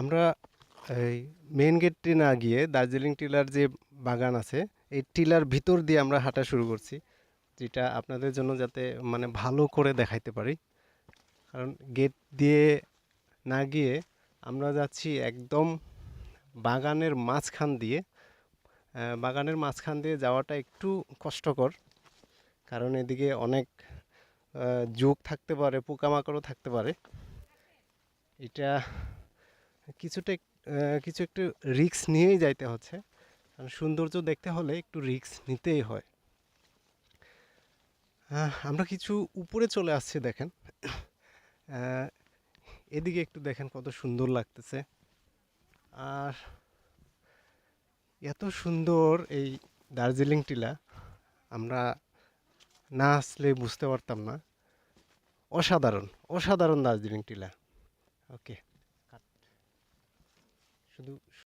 আমরা, এই মেন গেটটি না গিয়ে দার্জিলিং টিলার যে বাগান আছে, এই টিলার ভিতর দিয়ে আমরা হাঁটা শুরু করছি, যেটা আপনাদের জন্য যাতে মানে ভালো করে দেখাইতে পারি। কারণ গেট দিয়ে না গিয়ে আমরা যাচ্ছি একদম বাগানের মাঝখান দিয়ে। বাগানের মাঝখান দিয়ে যাওয়াটা একটু কষ্টকর, কারণ এদিকে অনেক জোক থাকতে পারে, পোকামাকড়ও থাকতে পারে। এটা কিছুটা কিছু একটু রিস্ক নিয়েই যাইতে হচ্ছে। কারণ সৌন্দর্য দেখতে হলে একটু রিস্ক নিতেই হয়। আমরা কিছু উপরে চলে আসছি, দেখেন। এদিকে একটু দেখেন কত সুন্দর লাগতেছে। আর এত সুন্দর এই দার্জিলিং টিলা, আমরা না আসলে বুঝতে পারতাম না। অসাধারণ অসাধারণ দার্জিলিং টিলা। ওকে। শুধু